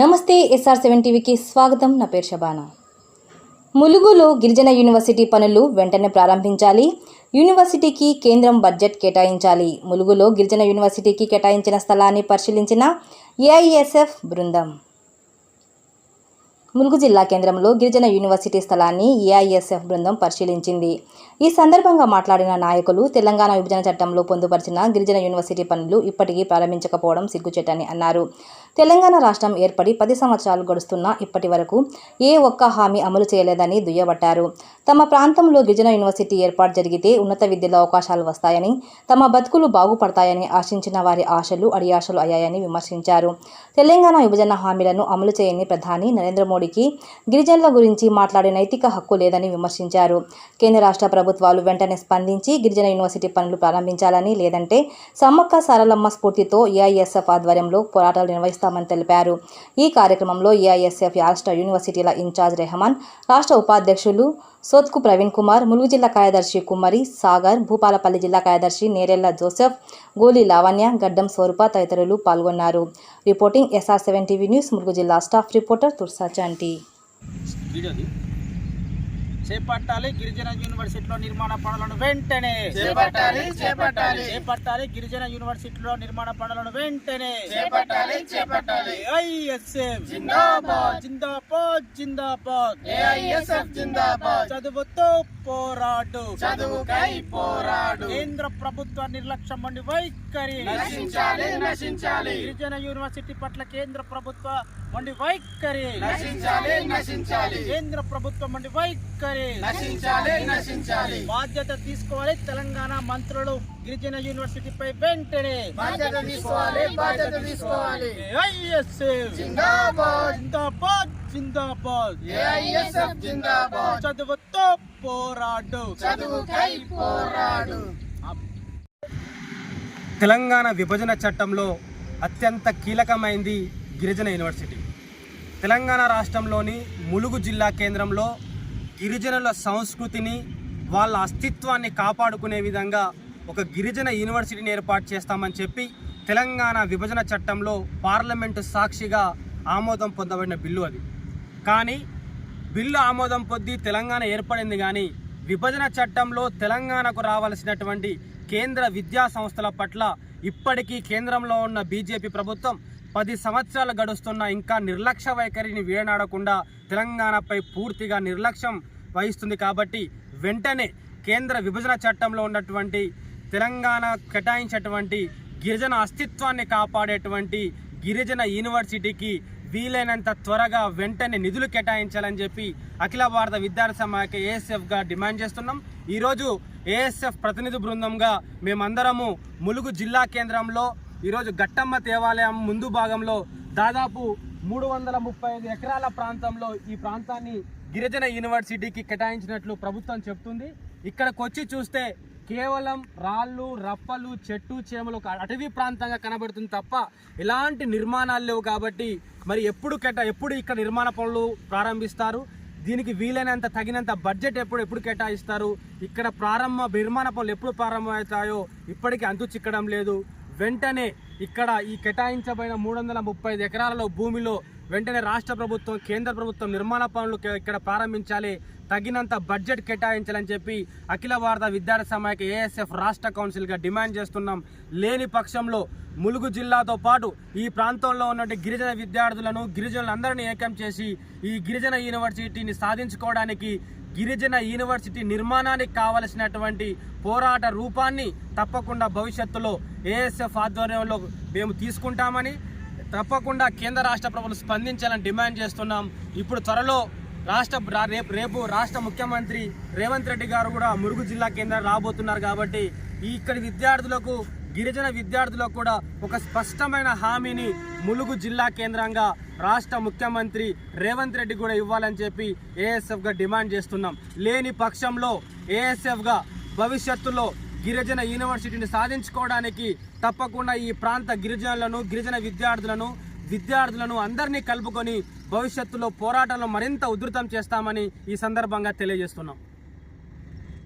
నమస్తే SR seven టీవీకి స్వాగతం. నా పేరు షబానా ములుగులో గిరిజన యూనివర్సిటీ పనులు వెంటనే ప్రారంభించాలి. యూనివర్సిటీకి కేంద్రం బడ్జెట్ కేటాయించాలి. ములుగులో గిరిజన యూనివర్సిటీకి కేటాయించిన స్థలాన్ని పరిశీలించిన ఏఐఎస్ఎఫ్ బృందం. ములుగు జిల్లా కేంద్రంలో గిరిజన యూనివర్సిటీ స్థలాన్ని ఏఐఎస్ఎఫ్ బృందం పరిశీలించింది. ఈ సందర్భంగా మాట్లాడిన నాయకులు తెలంగాణ విభజన చట్టంలో పొందుపరిచిన గిరిజన యూనివర్సిటీ పనులు ఇప్పటికీ ప్రారంభించకపోవడం సిగ్గుచేటని అన్నారు. తెలంగాణ రాష్ట్రం ఏర్పడి పది సంవత్సరాలు గడుస్తున్నా ఇప్పటి వరకు ఏ ఒక్క హామీ అమలు చేయలేదని దుయ్యబట్టారు. తమ ప్రాంతంలో గిరిజన యూనివర్సిటీ ఏర్పాటు జరిగితే ఉన్నత విద్యలో అవకాశాలు వస్తాయని తమ బతుకులు బాగుపడతాయని ఆశించిన వారి ఆశలు అడియాశలు అయ్యాయని విమర్శించారు. తెలంగాణ విభజన హామీలను అమలు చేయని ప్రధాని నరేంద్ర మోడీకి గిరిజనుల గురించి మాట్లాడే నైతిక హక్కు లేదని విమర్శించారు. కేంద్ర రాష్ట్ర ప్రభుత్వాలు వెంటనే స్పందించి గిరిజన యూనివర్సిటీ పనులు ప్రారంభించాలని లేదంటే సమ్మక్క సారలమ్మ స్ఫూర్తితో ఏఐఎస్ఎఫ్ ఆధ్వర్యంలో పోరాటాలు నిర్వహిస్తామని తెలిపారు. ఈ కార్యక్రమంలో ఏఐఎస్ఎఫ్ రాష్ట్ర యూనివర్సిటీల ఇన్ఛార్జ్ రెహమాన్ రాష్ట్ర ఉపాధ్యక్షులు సోత్కు ప్రవీణ్ కుమార్ ములుగు జిల్లా కార్యదర్శి కుమ్మరి సాగర్ భూపాలపల్లి జిల్లా కార్యదర్శి నేరెళ్ళ జోసెఫ్ గోలి లావణ్య గడ్డం స్వరూప తదితరులు పాల్గొన్నారు. Reporting SR seven TV news Mulugu జిల్లా స్టాఫ్ రిపోర్టర్ తుర్సా చంటి. చేపట్టాలి గిరిజన యూనివర్సిటీలో నిర్మాణ పనులను వెంటనే చేపట్టాలి, చేపట్టాలి. చేపట్టాలి గిరిజన యూనివర్సిటీలో నిర్మాణ పనులను వెంటనే చేపట్టాలి, చేపట్టాలి. ఐఎస్ఎఫ్ జిందాబాద్. జిందాబాద్ జిందాబాద్ ఏఐఎస్ఎఫ్ జిందాబాద్. చదువుతో పోరాడు చదువుకై పోరాడు. కేంద్ర ప్రభుత్వ నిర్లక్ష్యం వంటి వైఖరి నశించాలి, నశించాలి. గిరిజన యూనివర్సిటీ పట్ల కేంద్ర ప్రభుత్వ వంటి వైఖరి నశించాలి, నశించాలి. కేంద్ర ప్రభుత్వం వంటి వైఖరి నశించాలి, నశించాలి. బాధ్యత తీసుకోవాలి తెలంగాణ మంత్రులు గిరిజన యూనివర్సిటీపై వెంటనే బాధ్యత తీసుకోవాలి, బాధ్యత తీసుకోవాలి. AISF. జిందాబాద్. జిందాబాద్ జిందాబాద్ ఏఐఎస్ఎఫ్ జిందాబాద్. చదువుతో పోరాడు చదువుకై పోరాడు. తెలంగాణ విభజన చట్టంలో అత్యంత కీలకమైంది గిరిజన యూనివర్సిటీ తెలంగాణ రాష్ట్రంలోని ములుగు జిల్లా కేంద్రంలో గిరిజనుల సంస్కృతిని వాళ్ళ అస్తిత్వాన్ని కాపాడుకునే విధంగా ఒక గిరిజన యూనివర్సిటీని ఏర్పాటు చేస్తామని చెప్పి తెలంగాణ విభజన చట్టంలో పార్లమెంటు సాక్షిగా ఆమోదం పొందబడిన బిల్లు అది కానీ బిల్లు ఆమోదం పొంది తెలంగాణ ఏర్పడింది కానీ విభజన చట్టంలో తెలంగాణకు రావాల్సినటువంటి కేంద్ర విద్యా సంస్థల పట్ల ఇప్పటికీ కేంద్రంలో ఉన్న బీజేపీ ప్రభుత్వం పది సంవత్సరాలు గడుస్తున్న ఇంకా నిర్లక్ష్య వైఖరిని వీడనాడకుండా తెలంగాణపై పూర్తిగా నిర్లక్ష్యం వహిస్తుంది కాబట్టి వెంటనే కేంద్ర విభజన చట్టంలో ఉన్నటువంటి తెలంగాణ కేటాయించేటువంటి గిరిజన అస్తిత్వాన్ని కాపాడేటువంటి గిరిజన యూనివర్సిటీకి వీలైనంత త్వరగా వెంటనే నిధులు కేటాయించాలని చెప్పి అఖిల భారత విద్యార్థి సమాఖ్య ఏఎస్ఎఫ్గా డిమాండ్ చేస్తున్నాం. ఈరోజు ఏఎస్ఎఫ్ ప్రతినిధి బృందంగా మేమందరము ములుగు జిల్లా కేంద్రంలో ఈరోజు గట్టమ్మ దేవాలయం ముందు భాగంలో దాదాపు మూడు వందల ముప్పై ఐదు ఎకరాల ప్రాంతంలో ఈ ప్రాంతాన్ని గిరిజన యూనివర్సిటీకి కేటాయించినట్లు ప్రభుత్వం చెప్తుంది ఇక్కడికి వచ్చి చూస్తే కేవలం రాళ్ళు రప్పలు చెట్టు చేమలు ఒక అటవీ ప్రాంతంగా కనబడుతుంది తప్ప ఎలాంటి నిర్మాణాలు లేవు కాబట్టి మరి ఎప్పుడు కేటా ఎప్పుడు ఇక్కడ నిర్మాణ పనులు ప్రారంభిస్తారు? దీనికి వీలైనంత తగినంత బడ్జెట్ ఎప్పుడు ఎప్పుడు కేటాయిస్తారు? ఇక్కడ ప్రారంభ నిర్మాణ పనులు ఎప్పుడు ప్రారంభమవుతాయో ఇప్పటికీ అంతు చిక్కడం లేదు. వెంటనే ఇక్కడ ఈ కేటాయించబడిన మూడు వందల ముప్పై ఐదు ఎకరాలలో భూమిలో వెంటనే రాష్ట్ర ప్రభుత్వం కేంద్ర ప్రభుత్వం నిర్మాణ పనులు ఇక్కడ ప్రారంభించాలి. తగినంత బడ్జెట్ కేటాయించాలని చెప్పి అఖిల భారత విద్యార్థి సమాఖ్య ఏఎస్ఎఫ్ రాష్ట్ర కౌన్సిల్గా డిమాండ్ చేస్తున్నాం. లేని పక్షంలో ములుగు జిల్లాతో పాటు ఈ ప్రాంతంలో ఉన్నటువంటి గిరిజన విద్యార్థులను గిరిజనులందరినీ ఏకం చేసి ఈ గిరిజన యూనివర్సిటీని సాధించుకోవడానికి గిరిజన యూనివర్సిటీ నిర్మాణానికి కావలసినటువంటి పోరాట రూపాన్ని తప్పకుండా భవిష్యత్తులో ఏఎస్ఎఫ్ ఆధ్వర్యంలో మేము తీసుకుంటామని తప్పకుండా కేంద్ర రాష్ట్ర ప్రభుత్వం స్పందించాలని డిమాండ్ చేస్తున్నాం. ఇప్పుడు త్వరలో రాష్ట్ర రేపు రేపు రాష్ట్ర ముఖ్యమంత్రి రేవంత్ రెడ్డి గారు కూడా మురుగు జిల్లా కేంద్రం రాబోతున్నారు కాబట్టి ఈ ఇక్కడి విద్యార్థులకు గిరిజన విద్యార్థులకు కూడా ఒక స్పష్టమైన హామీని ములుగు జిల్లా కేంద్రంగా రాష్ట్ర ముఖ్యమంత్రి రేవంత్ రెడ్డి కూడా ఇవ్వాలని చెప్పి ఏఎస్ఎఫ్గా డిమాండ్ చేస్తున్నాం. లేని పక్షంలో ఏఎస్ఎఫ్గా భవిష్యత్తులో గిరిజన యూనివర్సిటీని సాధించుకోవడానికి తప్పకుండా ఈ ప్రాంత గిరిజనులను గిరిజన విద్యార్థులను విద్యార్థులను అందరినీ కలుపుకొని భవిష్యత్తులో పోరాటంలో మరింత ఉధృతం చేస్తామని ఈ సందర్భంగా తెలియజేస్తున్నాం.